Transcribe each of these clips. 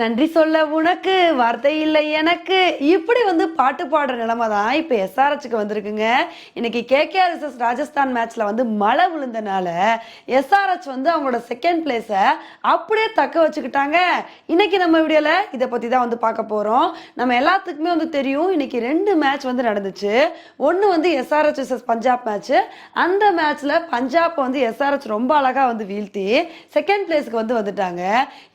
நன்றி சொல்ல உனக்கு வார்த்தை இல்லை எனக்கு. இப்படி வந்து பாட்டு பாடுற நிலைமை தான் இப்போ எஸ்ஆர்ஹெச்சுக்கு வந்திருக்குங்க. இன்னைக்கு கேகேஆர்எஸ்எஸ் ராஜஸ்தான் மேட்ச்ல வந்து மழை விழுந்தனால எஸ்ஆர்ஹெச் வந்து அவங்களோட செகண்ட் பிளேஸை அப்படியே தக்க வச்சுக்கிட்டாங்க. இன்னைக்கு நம்ம வீடியோல இதை பத்தி தான் வந்து பார்க்க போறோம். நம்ம எல்லாத்துக்குமே வந்து தெரியும் இன்னைக்கு ரெண்டு மேட்ச் வந்து நடந்துச்சு. ஒன்று வந்து எஸ்ஆர்ஹெச் vs பஞ்சாப் மேட்ச் அந்த மேட்ச்ல பஞ்சாப் வந்து எஸ்ஆர்ஹெச் ரொம்ப அழகா வந்து வீழ்த்தி செகண்ட் பிளேஸ்க்கு வந்து வந்துட்டாங்க.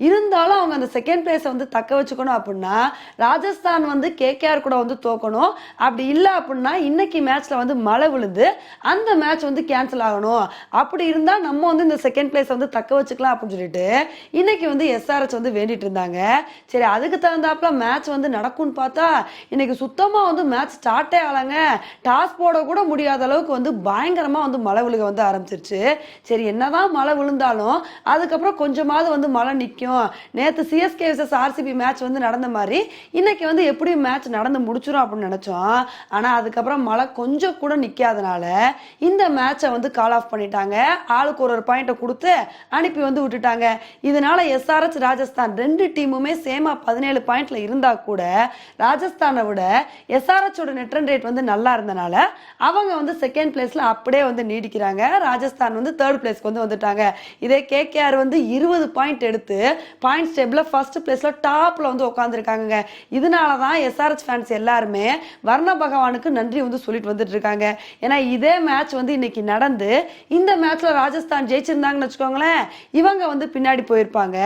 இருந்தாலும் அவங்க அந்த செகண்ட் பிளேஸ் வந்து தக்க வச்சுக்கணும் அப்படின்னா ராஜஸ்தான் வந்து கேகேஆர் கூட வந்து தோக்கணும். அப்படி இல்லை அப்படின்னா இன்னைக்கு மேட்ச்ல வந்து மழை விழுந்து அந்த மேட்ச் வந்து கேன்சல் ஆகணும். அப்படி இருந்தா நம்ம வந்து இந்த செகண்ட் பிளேஸ் வந்து தக்க வச்சுக்கலாம் அப்படின்னு சொல்லிட்டு இன்னைக்கு வந்து எஸ்ஆர்எஸ் வந்து வேண்டிட்டு இருந்தாங்க. சரி அதுக்கு தகுந்தாப்புல மேட்ச் வந்து நடக்கும்னு பார்த்தா இன்னைக்கு சுத்தமா வந்து மேட்ச் ஸ்டார்ட்டே ஆகலைங்க. டாஸ் போட கூட முடியாத அளவுக்கு வந்து பயங்கரமா வந்து மழை விழுக வந்து ஆரம்பிச்சிருச்சு. சரி என்னதான் மழை விழுந்தாலும் அதுக்கப்புறம் கொஞ்சமாவது வந்து மழை நிற்கும் நேற்று சிஎஸ்கே vs ஆர்சிபி மேட்ச் வந்து நடந்த மாதிரி இன்னைக்கு வந்து எப்படியும் மேட்ச் நடந்து முடிச்சிரும் அப்படின்னு நினைச்சோம். ஆனால் அதுக்கப்புறம் மழை கொஞ்சம் கூட நிக்காதனால இந்த மேட்சை வந்து கால் ஆஃப் பண்ணிட்டாங்க. ஆளுக்கு ஒரு ஒரு பாயிண்ட்டை கொடுத்து அனுப்பி வந்து விட்டுட்டாங்க. இதனால எஸ்ஆர்எச் ராஜஸ்தான் ரெண்டு டீமுமே சேமா பதினேழு பாயிண்ட்ல இருந்தா கூட ராஜஸ்தானை விட எஸ்ஆர்எச்சோட நெட் ரன் ரேட் வந்து நல்லா இருந்தனால அவங்க வந்து செகண்ட் பிளேஸ்ல அப்படியே வந்து நீடிக்கிறாங்க. ராஜஸ்தான் வந்து தேர்ட் பிளேஸ்க்கு வந்து வந்துட்டாங்க. இதே கேகேஆர் வந்து இருபது பாயிண்ட் எடுத்து பாயிண்ட் டேபிளில் ஃபர்ஸ்ட் பிளேஸில் டாப்ல வந்து உட்காந்துருக்காங்க இதனால தான் எஸ்ஆர்எச் ஃபேன்ஸ் எல்லாருமே வர்ண பகவானுக்கு நன்றி வந்து சொல்லிட்டு வந்துட்டு இருக்காங்க. ஏன்னா இதே மேட்ச் வந்து இன்னைக்கு நடந்து இந்த மேட்ச்சில் ராஜஸ்தான் ஜெயிச்சிருந்தாங்கன்னு வச்சுக்கோங்களேன் இவங்க வந்து பின்னாடி போயிருப்பாங்க.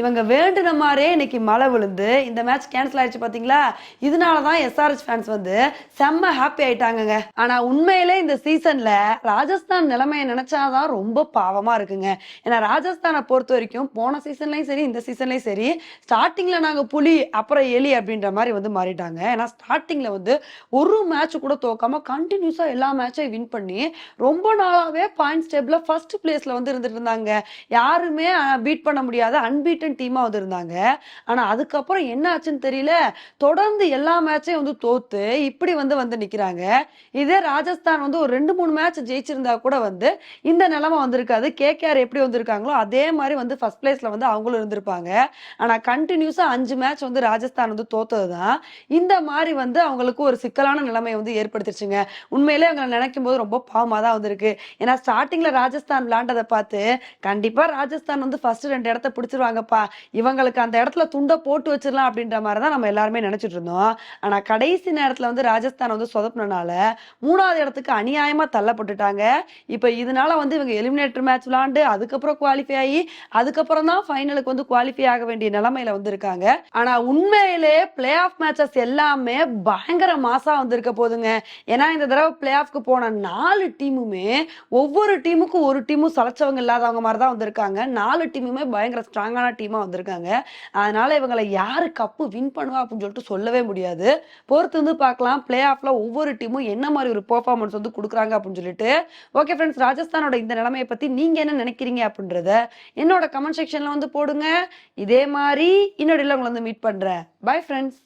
இவங்க வேண்டுன மாதிரியே இன்னைக்கு மழை விழுந்து இந்த மேட்ச் கேன்சல் ஆயிடுச்சு பார்த்தீங்களா இதனால தான் எஸ்ஆர்எச் ஃபேன்ஸ் வந்து செம்ம ஹாப்பி ஆயிட்டாங்கங்க. ஆனால் உண்மையிலே இந்த சீசனில் ராஜஸ்தான் நிலைமையை நினைச்சாதான் ரொம்ப பாவமாக இருக்குங்க. ஏன்னா ராஜஸ்தானை பொறுத்த வரைக்கும் போன சீசன்லையும் சரி இந்த சீசன்லையும் சரி ஸ்டார்டிங்கில் நாங்கள் புலி அப்புறம் எலி அப்படின்ற மாதிரி வந்து மாறிட்டாங்க. ஏன்னா ஸ்டார்டிங்கில் வந்து ஒரு மேட்ச் கூட தோக்காமல் கண்டினியூஸாக எல்லா மேட்சையும் வின் பண்ணி ரொம்ப நாளாகவே பாயிண்ட்ஸ் டேபிள்ல ஃபர்ஸ்ட் பிளேஸில் வந்து இருந்துட்டு இருந்தாங்க. யாருமே பீட் பண்ண முடியாத அன்பீட்டன் டீமாக வந்து இருந்தாங்க. ஆனால் அதுக்கப்புறம் என்ன ஆச்சுன்னு தெரியல. தொடர்ந்து எல்லா மேட்சையும் வந்து தோத்து இப்படி வந்து வந்து நிற்கிறாங்க இதே ராஜஸ்தான் வந்து ஒரு ரெண்டு மூணு மேட்ச் ஜெயிச்சிருந்தா கூட வந்து இந்த நிலமை வந்திருக்காது. கேகேஆர் எப்படி வந்திருக்காங்களோ அதே மாதிரி வந்து ஃபர்ஸ்ட் பிளேஸில் வந்து அவங்களும் இருந்திருப்பாங்க. ஆனால் கண்டினியூஸா அஞ்சு மேட்ச் வந்து ராஜஸ்தான் வந்து தோத்ததுதான். இந்த மாதிரி வந்து அவங்களுக்கு ஒரு சிக்கலான நிலைமையை வந்து ஏற்படுத்திருச்சுங்க. உண்மையிலே அவங்க நினைக்கும் போது ரொம்ப பாவமாக தான் வந்திருக்கு. ஏன்னா ஸ்டார்டிங்ல ராஜஸ்தான் விளாண்டதை பார்த்து கண்டிப்பா ராஜஸ்தான் வந்து ஃபர்ஸ்ட் ரெண்டு இடத்த பிடிச்சிருவாங்கப்பா. இவங்களுக்கு அந்த இடத்துல துண்டை போட்டு வச்சிடலாம் அப்படின்ற மாதிரி தான் நம்ம எல்லாருமே நினைச்சிட்டு இருந்தோம். ஆனா கடைசி நேரத்துல வந்து ராஜஸ்தான் வந்து சொதப்பினால மூணாவது இடத்துக்கு அநியாயமா தள்ளப்பட்டுட்டாங்க. இப்போ இதனால வந்து இவங்க எலிமினேட்டர் மேட்ச் விளாண்டு அதுக்கப்புறம் குவாலிஃபை ஆகி அதுக்கப்புறம் தான் ஃபைனலுக்கு வந்து குவாலிஃபை ஆக வேண்டிய நிலைமை நிலைமையில வந்து இருக்காங்க ஆனா உண்மையிலே பிளே ஆஃப் மேட்சஸ் எல்லாமே பயங்கர மாசா வந்திருக்க போதுங்க. ஏன்னா இந்த தடவை பிளே ஆஃப்க்கு போன நாலு டீமுமே ஒவ்வொரு டீமுக்கும் ஒரு டீமும் சளைச்சவங்க இல்லாதவங்க மாதிரி தான் வந்திருக்காங்க. நாலு டீமுமே பயங்கர ஸ்ட்ராங்கான டீமா வந்திருக்காங்க. அதனால இவங்களை யாரு கப்பு வின் பண்ணுவா அப்படின்னு சொல்லிட்டு சொல்லவே முடியாது. பொறுத்து வந்து பார்க்கலாம். பிளே ஆஃப்ல ஒவ்வொரு டீமும் என்ன மாதிரி ஒரு பெர்ஃபார்மன்ஸ் வந்து கொடுக்குறாங்க அப்படின்னு சொல்லிட்டு. ஓகே ஃப்ரெண்ட்ஸ் ராஜஸ்தானோட இந்த நிலைமையை பத்தி நீங்க என்ன நினைக்கிறீங்க அப்படின்றத என்னோட கமெண்ட் செக்ஷன்ல வந்து போடுங்க. இதே மாதிரி இன்னொரு உங்களை வந்து மீட் பண்ணுறேன் பை ஃப்ரெண்ட்ஸ்